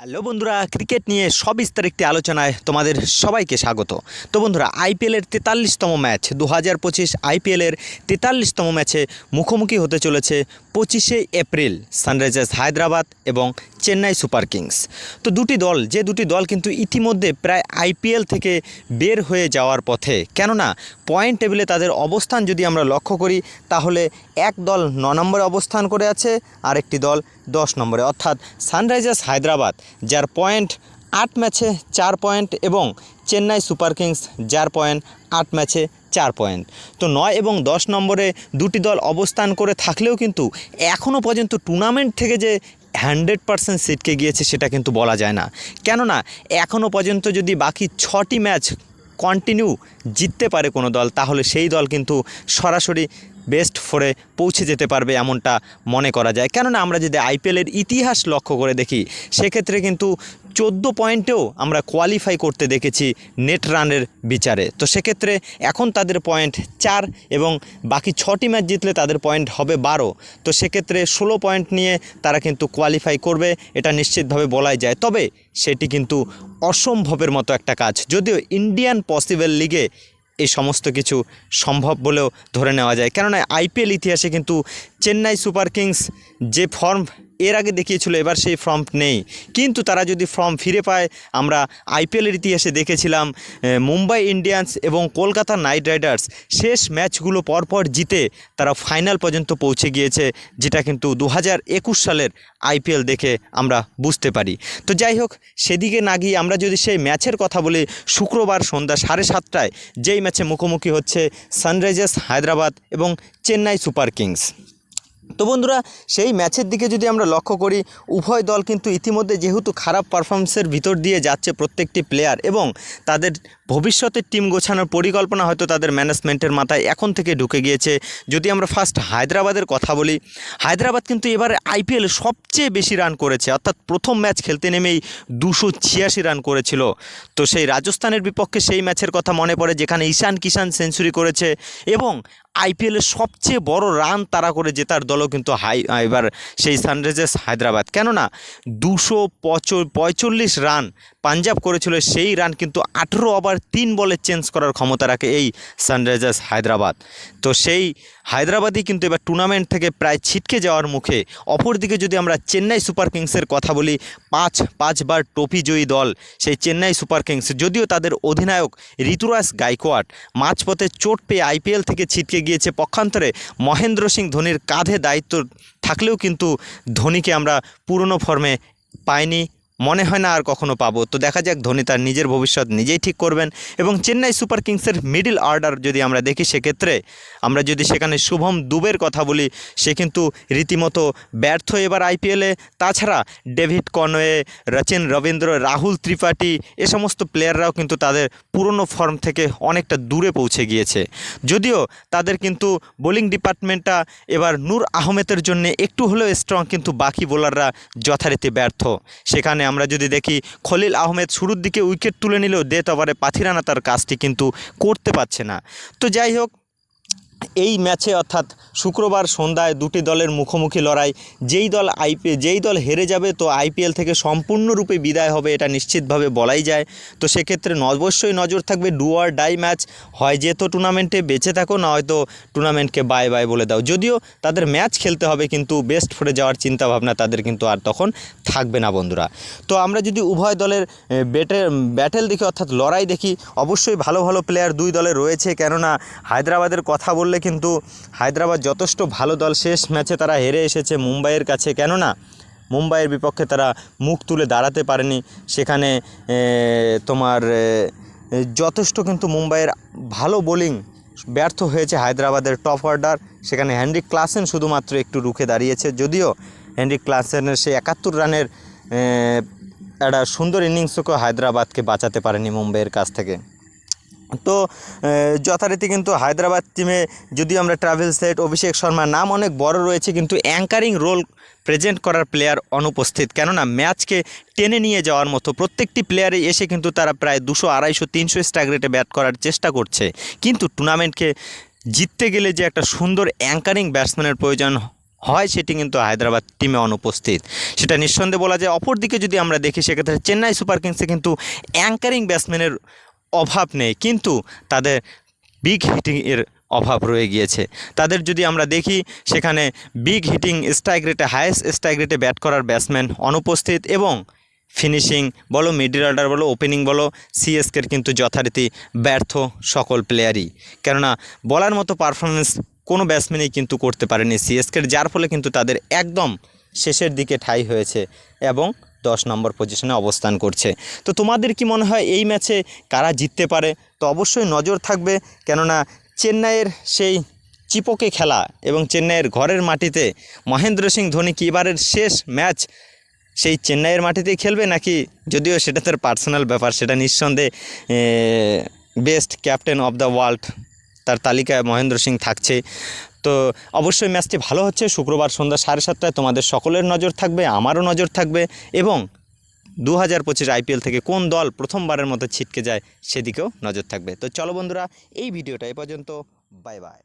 Hello বন্ধুরা, cricket নিয়ে সবিস্তার একটি আলোচনায় তোমাদের সবাইকে স্বাগত। তো বন্ধুরা আইপিএলের তেতাল্লিশতম ম্যাচ দু হাজার পঁচিশ আইপিএলের তেতাল্লিশতম ম্যাচে মুখোমুখি হতে চলেছে পঁচিশে এপ্রিল সানরাইজার্স হায়দ্রাবাদ এবং চেন্নাই সুপার কিংস। তো দুটি দল, যে দুটি দল কিন্তু ইতিমধ্যে প্রায় আইপিএল থেকে বের হয়ে যাওয়ার পথে। কেননা, পয়েন্ট টেবিলে তাদের অবস্থান যদি আমরা লক্ষ্য করি, তাহলে এক দল ন নম্বরে অবস্থান করে আছে, আরেকটি দল দশ নম্বরে। অর্থাৎ সানরাইজার্স হায়দ্রাবাদ, যার পয়েন্ট আট ম্যাচে চার পয়েন্ট এবং চেন্নাই সুপার কিংস, যার পয়েন্ট আট ম্যাচে চার পয়েন্ট। তো নয় এবং দশ নম্বরে দুটি দল অবস্থান করে থাকলেও কিন্তু এখনও পর্যন্ত টুর্নামেন্ট থেকে যে হান্ড্রেড পারসেন্ট সিটকে গিয়েছে সেটা কিন্তু বলা যায় না। কেননা এখনও পর্যন্ত যদি বাকি ছটি ম্যাচ কন্টিনিউ জিততে পারে কোনো দল, তাহলে সেই দল কিন্তু সরাসরি বেস্ট ফোরে পৌঁছে যেতে পারবে এমনটা মনে করা যায়। কেননা আমরা যদি আইপিএলের ইতিহাস লক্ষ্য করে দেখি, সেক্ষেত্রে কিন্তু চোদ্দ পয়েন্টেও আমরা কোয়ালিফাই করতে দেখেছি নেট রানের বিচারে। তো সেক্ষেত্রে এখন তাদের পয়েন্ট চার এবং বাকি ছটি ম্যাচ জিতলে তাদের পয়েন্ট হবে বারো। তো সেক্ষেত্রে ষোলো পয়েন্ট নিয়ে তারা কিন্তু কোয়ালিফাই করবে, এটা নিশ্চিতভাবে বলাই যায়। তবে সেটি কিন্তু অসম্ভবের মতো একটা কাজ। যদিও ইন্ডিয়ান পসিবল লিগে এই সমস্ত কিছু সম্ভব বলেও ধরে নেওয়া যায়। কেননা আইপিএল ইতিহাসে কিন্তু চেন্নাই সুপার কিংস যে ফর্ম এর আগে দেখিয়েছিল, এবার সেই ফর্ম নেই। কিন্তু তারা যদি ফর্ম ফিরে পায়, আমরা আইপিএলের ইতিহাসে দেখেছিলাম মুম্বাই ইন্ডিয়ান্স এবং কলকাতা নাইট রাইডার্স শেষ ম্যাচগুলো পরপর জিতে তারা ফাইনাল পর্যন্ত পৌঁছে গিয়েছে, যেটা কিন্তু দু হাজার একুশ সালের আইপিএল দেখে আমরা বুঝতে পারি। তো যাই হোক, সেদিকে না গিয়ে আমরা যদি সেই ম্যাচের কথা বলি, শুক্রবার সন্ধ্যা সাড়ে সাতটায় যেই ম্যাচে মুখোমুখি হচ্ছে সানরাইজার্স হায়দ্রাবাদ এবং চেন্নাই সুপার কিংস। তো বন্ধুরা, সেই ম্যাচের দিকে যদি আমরা লক্ষ্য করি, উভয় দল কিন্তু ইতিমধ্যে যেহেতু খারাপ পারফরমেন্সের ভিতর দিয়ে যাচ্ছে প্রত্যেকটি প্লেয়ার এবং তাদের ভবিষ্যতের টিম গোছানোর পরিকল্পনা হয়তো তাদের ম্যানেজমেন্টের মাথায় এখন থেকে ঢুকে গিয়েছে। যদি আমরা ফার্স্ট হায়দ্রাবাদের কথা বলি, হায়দ্রাবাদ কিন্তু এবারে আইপিএলে সবচেয়ে বেশি রান করেছে। অর্থাৎ প্রথম ম্যাচ খেলতে নেমেই দুশো ছিয়াশি রান করেছিল। তো সেই রাজস্থানের বিপক্ষে সেই ম্যাচের কথা মনে পড়ে, যেখানে ঈশান কিষান সেঞ্চুরি করেছে এবং আইপিএলের সবচেয়ে বড় রান তারা করে জেতার দলও কিন্তু হাই এবার সেই সানরাইজার্স হায়দ্রাবাদ। কেননা দুশো পঁয়চল্লিশ রান পাঞ্জাব করেছিল, সেই রান কিন্তু আঠেরো ওভার তিন বলে চেঞ্জ করার ক্ষমতা রাখে এই সানরাইজার্স হায়দ্রাবাদ। তো সেই হায়দ্রাবাদই কিন্তু এবার টুর্নামেন্ট থেকে প্রায় ছিটকে যাওয়ার মুখে। অপরদিকে যদি আমরা চেন্নাই সুপার কিংসের কথা বলি, পাঁচ, পাঁচবার ট্রফি জয়ী দল সেই চেন্নাই সুপার কিংস, যদিও তাদের অধিনায়ক ঋতুরাজ গাইকোয়াড মাঝপথে চোট পেয়ে আইপিএল থেকে ছিটকে গিয়েছে। পক্ষান্তরে মহেন্দ্র সিং ধোনির কাঁধে দায়িত্ব থাকলেও কিন্তু ধোনিকে আমরা পুরনো ফর্মে পাইনি। মনে হয় না আর কখনো পাবো। তো দেখা যাক, ধোনি তার নিজের ভবিষ্যৎ নিজেই ঠিক করবেন এবং চেন্নাই সুপার কিংসের মিডল অর্ডার যদি আমরা দেখি, সেক্ষেত্রে আমরা যদি সেখানে শুভম দুবের কথা বলি, সে কিন্তু রীতিমতো ব্যর্থ এবার আইপিএলে তাছাড়া ডেভিড কনওয়ে, রচিন রবীন্দ্র, রাহুল ত্রিপাঠী, এ সমস্ত প্লেয়াররাও কিন্তু তাদের পুরনো ফর্ম থেকে অনেকটা দূরে পৌঁছে গিয়েছে। যদিও তাদের কিন্তু বোলিং ডিপার্টমেন্টটা এবার নূর আহমেদের জন্য একটু হলেও স্ট্রং কিন্তু বাকি বোলাররা যথারীতি ব্যর্থ। সেখানে আমরা যদি দেখি, খলিল আহমেদ শুরুর দিকে উইকেট তুলে নিলেও ডেথ ওভারে পাথিরানা তার কাজটি কিন্তু করতে পারছে না। তো যাই হোক এই ম্যাচে অর্থাৎ শুক্রবার সন্ধ্যায় দুটি দলের মুখোমুখি লড়াই, যেই দল আইপি যেই দল হেরে যাবে তো আইপিএল থেকে সম্পূর্ণরূপে বিদায় হবে এটা নিশ্চিতভাবে বলাই যায়। তো সেক্ষেত্রে অবশ্যই নজর থাকবে ডু আর ডাই ম্যাচ। হয় যেহেতু টুর্নামেন্টে বেঁচে থাকো, না হয়তো টুর্নামেন্টকে বাই বাই বলে দাও। যদিও তাদের ম্যাচ খেলতে হবে, কিন্তু বেস্ট ফোরে যাওয়ার চিন্তা ভাবনা তাদের কিন্তু আর তখন থাকবে না বন্ধুরা। তো আমরা যদি উভয় দলের বেটে ব্যাটেল দেখি, অর্থাৎ লড়াই দেখি, অবশ্যই ভালো ভালো প্লেয়ার দুই দলে রয়েছে। কেননা হায়দ্রাবাদের কথা বললে কিন্তু হায়দ্রাবাদ যথেষ্ট ভালো দল। শেষ ম্যাচে তারা হেরে এসেছে মুম্বাইয়ের কাছে। কেননা, মুম্বাইয়ের বিপক্ষে তারা মুখ তুলে দাঁড়াতে পারেনি। সেখানে তোমার যথেষ্ট কিন্তু মুম্বাইয়ের ভালো বোলিং ব্যর্থ হয়েছে হায়দ্রাবাদের টপ অর্ডার। সেখানে হ্যান্ড্রিক ক্লাসেন শুধুমাত্র একটু রুখে দাঁড়িয়েছে। যদিও হ্যান্ড্রিক ক্লাসেনের সেই একাত্তর রানের একটা সুন্দর ইনিংসকে হায়দ্রাবাদকে বাঁচাতে পারেনি মুম্বাইয়ের কাছ থেকে। তো যথারীতি কিন্তু হায়দ্রাবাদ টিমে যদি আমরা ট্রাভেল সেট অভিষেক শর্মার নাম অনেক বড় রয়েছে, কিন্তু অ্যাঙ্কারিং রোল প্রেজেন্ট করার প্লেয়ার অনুপস্থিত। কেননা ম্যাচকে টেনে নিয়ে যাওয়ার মতো প্রত্যেকটি প্লেয়ারে এসে কিন্তু তারা প্রায় দুশো, আড়াইশো, তিনশো স্ট্রাইক রেটে ব্যাট করার চেষ্টা করছে। কিন্তু টুর্নামেন্টকে জিততে গেলে যে একটা সুন্দর অ্যাঙ্কারিং ব্যাটসম্যানের প্রয়োজন হয়, সেটি কিন্তু হায়দ্রাবাদ টিমে অনুপস্থিত। সেটা নিঃসন্দেহে বলা যায়। অপরদিকে যদি আমরা দেখি, সেক্ষেত্রে চেন্নাই সুপার কিংসে কিন্তু অ্যাঙ্কারিং ব্যাটসম্যানের অভাব নেই, কিন্তু তাদের বিগ হিটিংয়ের অভাব রয়ে গিয়েছে। তাদের যদি আমরা দেখি, সেখানে বিগ হিটিং স্ট্রাইক রেটে হায়েস্ট স্ট্রাইক রেটে ব্যাট করার ব্যাটসম্যান অনুপস্থিত এবং ফিনিশিং বলো মিডল অর্ডার বলো ওপেনিং বলো সিএসকের কিন্তু যথারীতি ব্যর্থ সকল প্লেয়ারই কেননা, বলার মতো পারফরমেন্স কোনো ব্যাটসম্যানই কিন্তু করতে পারেনি সিএসকের যার ফলে কিন্তু তাদের একদম শেষের দিকে ঠাই হয়েছে এবং দশ নম্বর পজিশনে অবস্থান করছে। তো তোমাদের কি মনে হয় এই ম্যাচে কারা জিততে পারে? তো অবশ্যই নজর থাকবে কেননা চেন্নাইয়ের সেই চিপকে খেলা এবং চেন্নাইয়ের ঘরের মাটিতে মহেন্দ্র সিং ধোনি কি এবারের শেষ ম্যাচ সেই চেন্নাইয়ের মাটিতেই খেলবে নাকি যদিও সেটা তার পার্সোনাল ব্যাপার, সেটা নিঃসন্দেহে best captain of the world তার তালিকায় মহেন্দ্র সিং থাকছে। তো অবশ্যই ম্যাচটি ভালো হচ্ছে। শুক্রবার সন্ধ্যা সাড়ে সাতটায় তোমাদের সকলের নজর থাকবে, আমারও নজর থাকবে এবং দু হাজার পঁচিশ আইপিএল থেকে কোন দল প্রথমবারের মতো ছিটকে যায় সেদিকেও নজর থাকবে। তো চলো বন্ধুরা, এই ভিডিওটা এ পর্যন্ত। Bye bye.